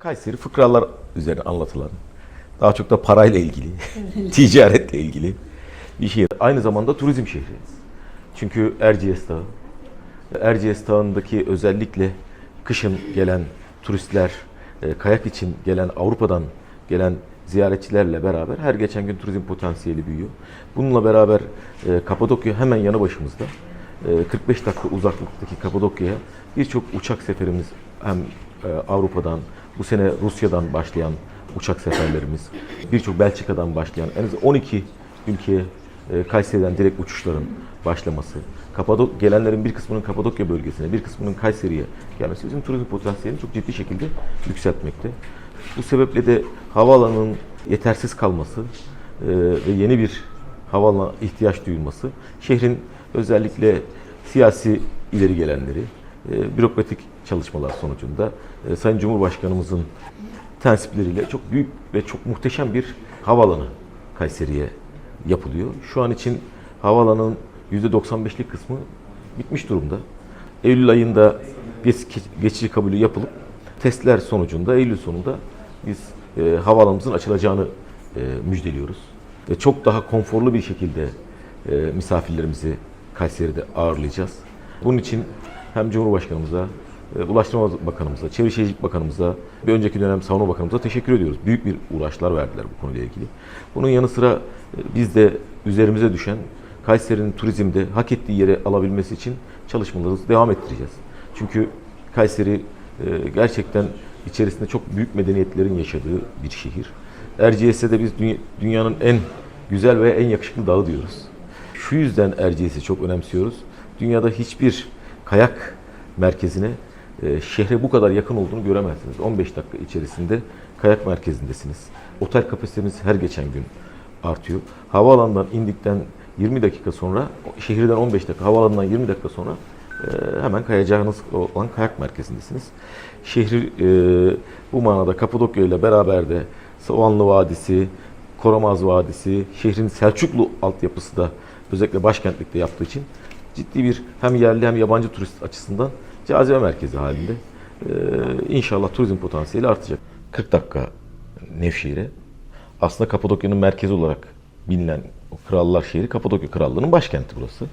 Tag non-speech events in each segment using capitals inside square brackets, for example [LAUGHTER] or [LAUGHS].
Kayseri fıkralar üzerine anlatılan, daha çok da parayla ilgili, [LAUGHS] ticaretle ilgili bir şehir. Aynı zamanda turizm şehri. Çünkü Erciyes Dağı, Erciyes Dağı'ndaki özellikle kışın gelen turistler, e, kayak için gelen Avrupa'dan gelen ziyaretçilerle beraber her geçen gün turizm potansiyeli büyüyor. Bununla beraber e, Kapadokya hemen yanı başımızda. E, 45 dakika uzaklıktaki Kapadokya'ya birçok uçak seferimiz hem e, Avrupa'dan, bu sene Rusya'dan başlayan uçak seferlerimiz, birçok Belçika'dan başlayan en az 12 ülkeye e, Kayseri'den direkt uçuşların başlaması, Kapadok gelenlerin bir kısmının Kapadokya bölgesine, bir kısmının Kayseri'ye gelmesi bizim turizm potansiyelini çok ciddi şekilde yükseltmekte. Bu sebeple de havaalanının yetersiz kalması e, ve yeni bir havaalanına ihtiyaç duyulması, şehrin özellikle siyasi ileri gelenleri, e, bürokratik çalışmalar sonucunda e, Sayın Cumhurbaşkanımızın tensipleriyle çok büyük ve çok muhteşem bir havaalanı Kayseri'ye yapılıyor. Şu an için havaalanının %95'lik kısmı bitmiş durumda. Eylül ayında geçici kabulü yapılıp testler sonucunda Eylül sonunda biz e, havaalanımızın açılacağını e, müjdeliyoruz. Ve çok daha konforlu bir şekilde e, misafirlerimizi Kayseri'de ağırlayacağız. Bunun için hem Cumhurbaşkanımıza, e, Ulaştırma Bakanımıza, Çevre Şehircilik Bakanımıza, bir önceki dönem Savunma Bakanımıza teşekkür ediyoruz. Büyük bir uğraşlar verdiler bu konuyla ilgili. Bunun yanı sıra e, biz de üzerimize düşen Kayseri'nin turizmde hak ettiği yere alabilmesi için çalışmalarımızı devam ettireceğiz. Çünkü Kayseri e, gerçekten içerisinde çok büyük medeniyetlerin yaşadığı bir şehir. Erciyes'e de biz dünya- dünyanın en güzel ve en yakışıklı dağı diyoruz. Şu yüzden Erciyes'i çok önemsiyoruz. Dünyada hiçbir kayak merkezine e, şehre bu kadar yakın olduğunu göremezsiniz. 15 dakika içerisinde kayak merkezindesiniz. Otel kapasitemiz her geçen gün artıyor. Havaalanından indikten 20 dakika sonra, şehirden 15 dakika, havaalanından 20 dakika sonra e, hemen kayacağınız olan kayak merkezindesiniz. Şehri e, bu manada Kapadokya ile beraber de Soğanlı Vadisi, Koramaz Vadisi, şehrin Selçuklu altyapısı da özellikle başkentlikte yaptığı için ciddi bir hem yerli hem yabancı turist açısından cazibe merkezi halinde. Ee, inşallah turizm potansiyeli artacak. 40 dakika Nevşehir'e. Aslında Kapadokya'nın merkezi olarak bilinen o krallar şehri Kapadokya Krallığı'nın başkenti burası.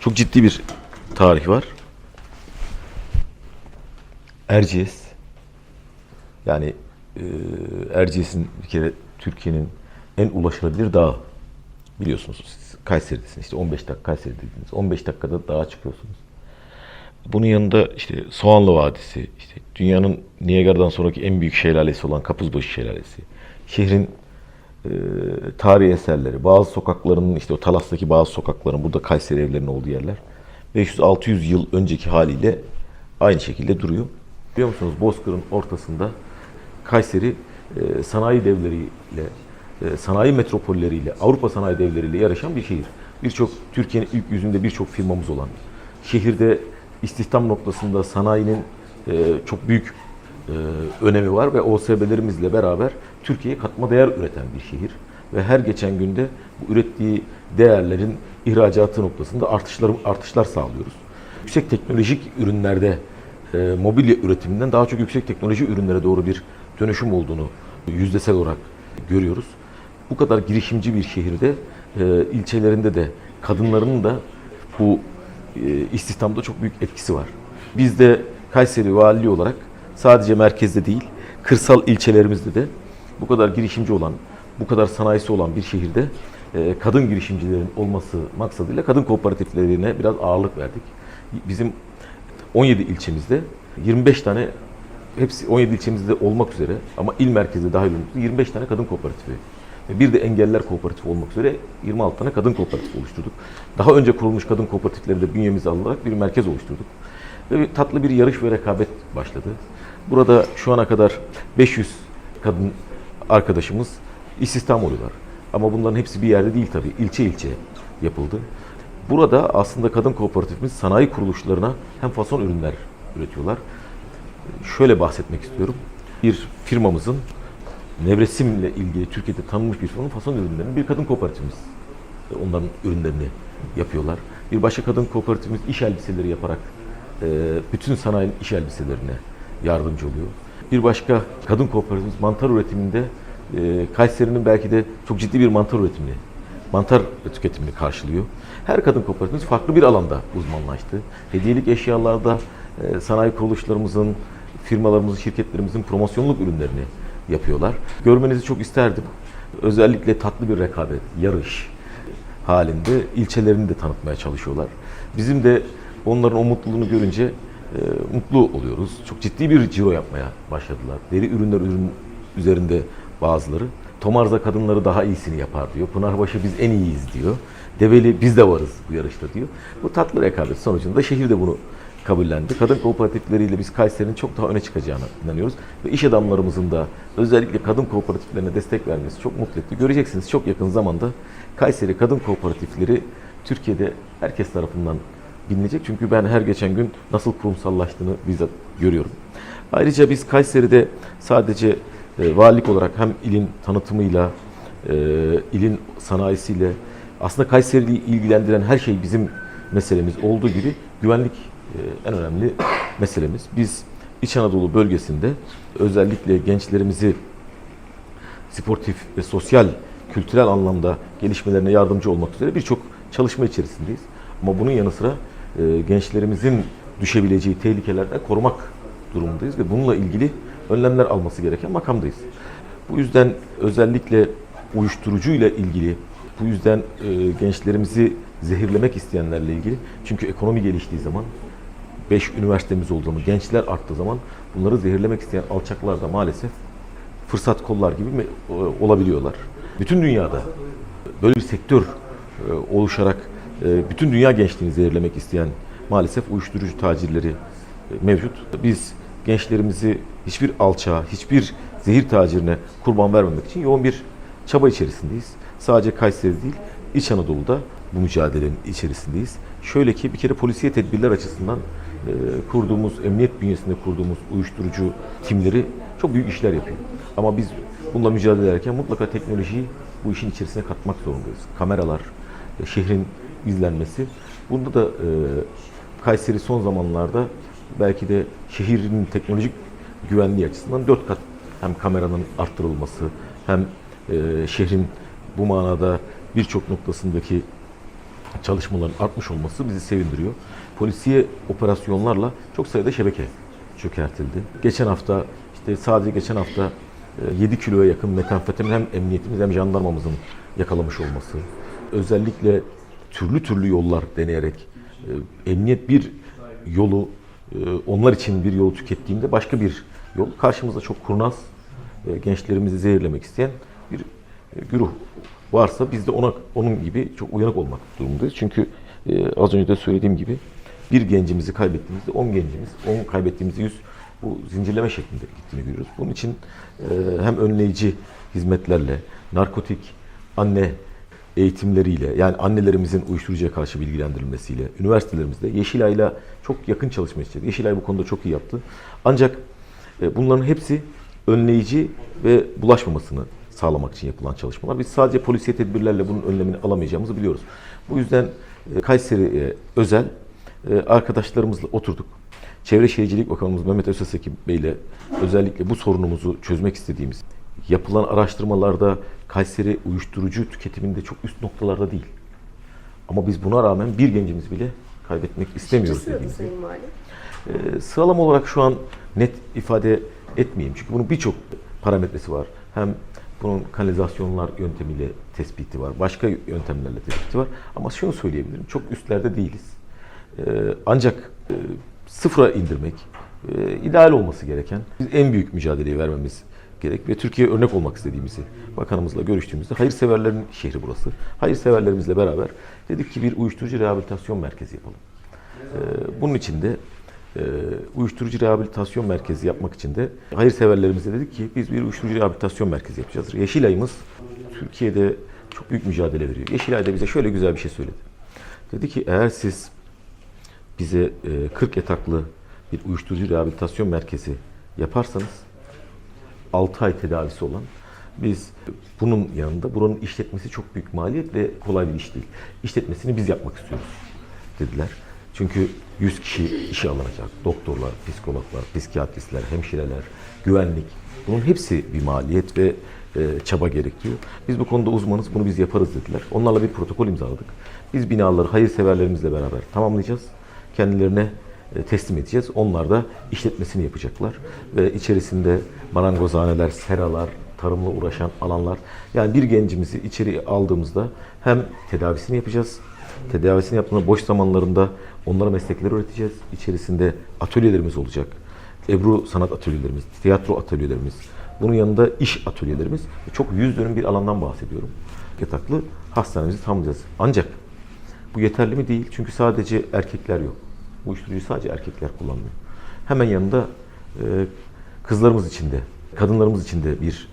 Çok ciddi bir tarih var. Erciyes. Yani e, Erciyes'in bir kere Türkiye'nin en ulaşılabilir dağı. Biliyorsunuz siz Kayseri'desiniz. İşte 15 dakika Kayseri'deydiniz. 15 dakikada dağa çıkıyorsunuz. Bunun yanında işte Soğanlı Vadisi, işte dünyanın Niagara'dan sonraki en büyük şelalesi olan Kapuzbaşı Şelalesi. Şehrin e, tarihi eserleri, bazı sokaklarının işte o Talas'taki bazı sokakların burada Kayseri evlerinin olduğu yerler 500-600 yıl önceki haliyle aynı şekilde duruyor. Biliyor musunuz Bozkır'ın ortasında Kayseri e, sanayi devleriyle, sanayi metropolleriyle, Avrupa sanayi devleriyle yarışan bir şehir. Birçok Türkiye'nin ilk yüzünde birçok firmamız olan, şehirde istihdam noktasında sanayinin e, çok büyük e, önemi var ve OSB'lerimizle beraber Türkiye'ye katma değer üreten bir şehir ve her geçen günde bu ürettiği değerlerin ihracatı noktasında artışlar artışlar sağlıyoruz. Yüksek teknolojik ürünlerde e, mobilya üretiminden daha çok yüksek teknoloji ürünlere doğru bir dönüşüm olduğunu yüzdesel olarak görüyoruz. Bu kadar girişimci bir şehirde e, ilçelerinde de kadınların da bu e, istihdamda çok büyük etkisi var. Biz de Kayseri Valiliği olarak sadece merkezde değil, kırsal ilçelerimizde de bu kadar girişimci olan, bu kadar sanayisi olan bir şehirde e, kadın girişimcilerin olması maksadıyla kadın kooperatiflerine biraz ağırlık verdik. Bizim 17 ilçemizde 25 tane hepsi 17 ilçemizde olmak üzere ama il merkezinde dahil olmak üzere 25 tane kadın kooperatifi bir de engelliler kooperatifi olmak üzere 26 tane kadın kooperatifi oluşturduk. Daha önce kurulmuş kadın kooperatifleri de bünyemize alarak bir merkez oluşturduk. Ve bir tatlı bir yarış ve rekabet başladı. Burada şu ana kadar 500 kadın arkadaşımız istihdam oluyorlar. Ama bunların hepsi bir yerde değil tabii. İlçe ilçe yapıldı. Burada aslında kadın kooperatifimiz sanayi kuruluşlarına hem fason ürünler üretiyorlar. Şöyle bahsetmek istiyorum. Bir firmamızın nevresimle ilgili Türkiye'de tanınmış bir firmanın fason ürünlerinin bir kadın kooperatifimiz. Onların ürünlerini yapıyorlar. Bir başka kadın kooperatifimiz iş elbiseleri yaparak e, bütün sanayinin iş elbiselerine yardımcı oluyor. Bir başka kadın kooperatifimiz mantar üretiminde e, Kayseri'nin belki de çok ciddi bir mantar üretimini, mantar tüketimini karşılıyor. Her kadın kooperatifimiz farklı bir alanda uzmanlaştı. Hediyelik eşyalarda e, sanayi kuruluşlarımızın, firmalarımızın, şirketlerimizin promosyonluk ürünlerini yapıyorlar. Görmenizi çok isterdim. Özellikle tatlı bir rekabet, yarış halinde ilçelerini de tanıtmaya çalışıyorlar. Bizim de onların o mutluluğunu görünce e, mutlu oluyoruz. Çok ciddi bir ciro yapmaya başladılar. Deri ürünler ürün üzerinde bazıları. Tomarza kadınları daha iyisini yapar diyor. Pınarbaşı biz en iyiyiz diyor. Develi biz de varız bu yarışta diyor. Bu tatlı rekabet sonucunda şehir de bunu kabullendi. Kadın kooperatifleriyle biz Kayseri'nin çok daha öne çıkacağına inanıyoruz. Ve iş adamlarımızın da özellikle kadın kooperatiflerine destek vermesi çok mutlu etti. Göreceksiniz çok yakın zamanda Kayseri Kadın Kooperatifleri Türkiye'de herkes tarafından bilinecek. Çünkü ben her geçen gün nasıl kurumsallaştığını bizzat görüyorum. Ayrıca biz Kayseri'de sadece e, valilik olarak hem ilin tanıtımıyla, e, ilin sanayisiyle aslında Kayseri'yi ilgilendiren her şey bizim meselemiz olduğu gibi güvenlik en önemli [COUGHS] meselemiz. Biz İç Anadolu bölgesinde özellikle gençlerimizi sportif ve sosyal, kültürel anlamda gelişmelerine yardımcı olmak üzere birçok çalışma içerisindeyiz. Ama bunun yanı sıra e, gençlerimizin düşebileceği tehlikelerden korumak durumundayız ve bununla ilgili önlemler alması gereken makamdayız. Bu yüzden özellikle uyuşturucu ile ilgili, bu yüzden e, gençlerimizi zehirlemek isteyenlerle ilgili çünkü ekonomi geliştiği zaman 5 üniversitemiz olduğu zaman, gençler arttığı zaman bunları zehirlemek isteyen alçaklar da maalesef fırsat kollar gibi mi e, olabiliyorlar. Bütün dünyada böyle bir sektör e, oluşarak e, bütün dünya gençliğini zehirlemek isteyen maalesef uyuşturucu tacirleri mevcut. Biz gençlerimizi hiçbir alçağa, hiçbir zehir tacirine kurban vermemek için yoğun bir çaba içerisindeyiz. Sadece Kayseri değil, İç Anadolu'da bu mücadelenin içerisindeyiz. Şöyle ki bir kere polisiye tedbirler açısından kurduğumuz, emniyet bünyesinde kurduğumuz uyuşturucu timleri çok büyük işler yapıyor. Ama biz bununla mücadele ederken mutlaka teknolojiyi bu işin içerisine katmak zorundayız. Kameralar, e, şehrin izlenmesi. Bunda da e, Kayseri son zamanlarda belki de şehrin teknolojik güvenliği açısından dört kat hem kameranın arttırılması hem e, şehrin bu manada birçok noktasındaki çalışmaların artmış olması bizi sevindiriyor. Polisiye operasyonlarla çok sayıda şebeke çökertildi. Geçen hafta işte sadece geçen hafta e, 7 kiloya yakın metamfetamin hem emniyetimiz hem jandarmamızın yakalamış olması. Özellikle türlü türlü yollar deneyerek e, emniyet bir yolu e, onlar için bir yolu tükettiğinde başka bir yol karşımızda çok kurnaz e, gençlerimizi zehirlemek isteyen bir e, güruh varsa biz de ona onun gibi çok uyanık olmak durumundayız. Çünkü e, az önce de söylediğim gibi bir gencimizi kaybettiğimizde 10 gencimiz, 10 kaybettiğimizde 100 bu zincirleme şeklinde gittiğini görüyoruz. Bunun için e, hem önleyici hizmetlerle, narkotik, anne eğitimleriyle, yani annelerimizin uyuşturucuya karşı bilgilendirilmesiyle, üniversitelerimizde Yeşilay'la çok yakın çalışma istedik. Yeşilay bu konuda çok iyi yaptı. Ancak e, bunların hepsi önleyici ve bulaşmamasını sağlamak için yapılan çalışmalar. Biz sadece polisiye tedbirlerle bunun önlemini alamayacağımızı biliyoruz. Bu yüzden e, Kayseri'ye özel e, arkadaşlarımızla oturduk. Çevre Şehircilik Bakanımız Mehmet Özeseki Bey ile özellikle bu sorunumuzu çözmek istediğimiz yapılan araştırmalarda Kayseri uyuşturucu tüketiminde çok üst noktalarda değil. Ama biz buna rağmen bir gencimiz bile kaybetmek istemiyoruz Valim. Ee, sıralama olarak şu an net ifade etmeyeyim. Çünkü bunun birçok parametresi var. Hem bunun kanalizasyonlar yöntemiyle tespiti var. Başka yöntemlerle tespiti var. Ama şunu söyleyebilirim. Çok üstlerde değiliz. Ee, ancak e, sıfıra indirmek e, ideal olması gereken. Biz en büyük mücadeleyi vermemiz gerek ve Türkiye'ye örnek olmak istediğimizi bakanımızla görüştüğümüzde hayırseverlerin şehri burası. Hayırseverlerimizle beraber dedik ki bir uyuşturucu rehabilitasyon merkezi yapalım. Ee, bunun için de uyuşturucu rehabilitasyon merkezi yapmak için de hayırseverlerimize dedik ki biz bir uyuşturucu rehabilitasyon merkezi yapacağız. Yeşilay'ımız Türkiye'de çok büyük mücadele veriyor. Yeşilay da bize şöyle güzel bir şey söyledi. Dedi ki eğer siz bize e, 40 yataklı bir uyuşturucu rehabilitasyon merkezi yaparsanız 6 ay tedavisi olan biz bunun yanında buranın işletmesi çok büyük maliyet ve kolay bir iş değil. İşletmesini biz yapmak istiyoruz dediler. Çünkü 100 kişi işe alınacak. Doktorlar, psikologlar, psikiyatristler, hemşireler, güvenlik. Bunun hepsi bir maliyet ve e, çaba gerektiriyor. Biz bu konuda uzmanız, bunu biz yaparız dediler. Onlarla bir protokol imzaladık. Biz binaları hayırseverlerimizle beraber tamamlayacağız. Kendilerine e, teslim edeceğiz. Onlar da işletmesini yapacaklar. Ve içerisinde marangozhaneler, seralar, tarımla uğraşan alanlar. Yani bir gencimizi içeri aldığımızda hem tedavisini yapacağız. Tedavisini yaptığında boş zamanlarında onlara meslekleri öğreteceğiz. İçerisinde atölyelerimiz olacak. Ebru sanat atölyelerimiz, tiyatro atölyelerimiz. Bunun yanında iş atölyelerimiz. Çok yüz dönüm bir alandan bahsediyorum. Yataklı hastanemizi tamamlayacağız. Ancak bu yeterli mi değil? Çünkü sadece erkekler yok. Bu uyuşturucuyu sadece erkekler kullanmıyor. Hemen yanında e, kızlarımız için de, kadınlarımız için de bir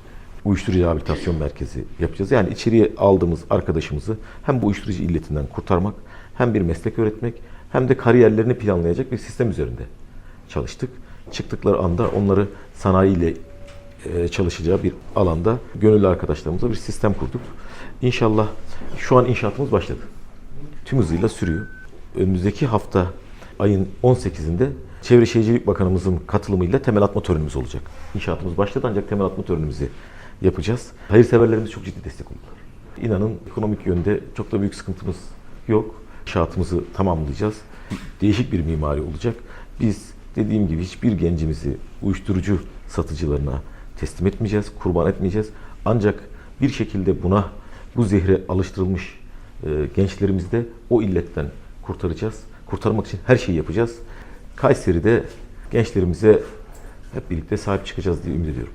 uyuşturucu rehabilitasyon merkezi yapacağız. Yani içeriye aldığımız arkadaşımızı hem bu uyuşturucu illetinden kurtarmak, hem bir meslek öğretmek, hem de kariyerlerini planlayacak bir sistem üzerinde çalıştık. Çıktıkları anda onları sanayiyle e, çalışacağı bir alanda gönüllü arkadaşlarımızla bir sistem kurduk. İnşallah şu an inşaatımız başladı. Tüm hızıyla sürüyor. Önümüzdeki hafta ayın 18'inde Çevre Şehircilik Bakanımızın katılımıyla temel atma törenimiz olacak. İnşaatımız başladı ancak temel atma törenimizi yapacağız. Hayırseverlerimiz çok ciddi destek oldular. İnanın ekonomik yönde çok da büyük sıkıntımız yok. İnşaatımızı tamamlayacağız. Değişik bir mimari olacak. Biz dediğim gibi hiçbir gencimizi uyuşturucu satıcılarına teslim etmeyeceğiz, kurban etmeyeceğiz. Ancak bir şekilde buna bu zehre alıştırılmış e, gençlerimizi de o illetten kurtaracağız. Kurtarmak için her şeyi yapacağız. Kayseri'de gençlerimize hep birlikte sahip çıkacağız diye ümit ediyorum.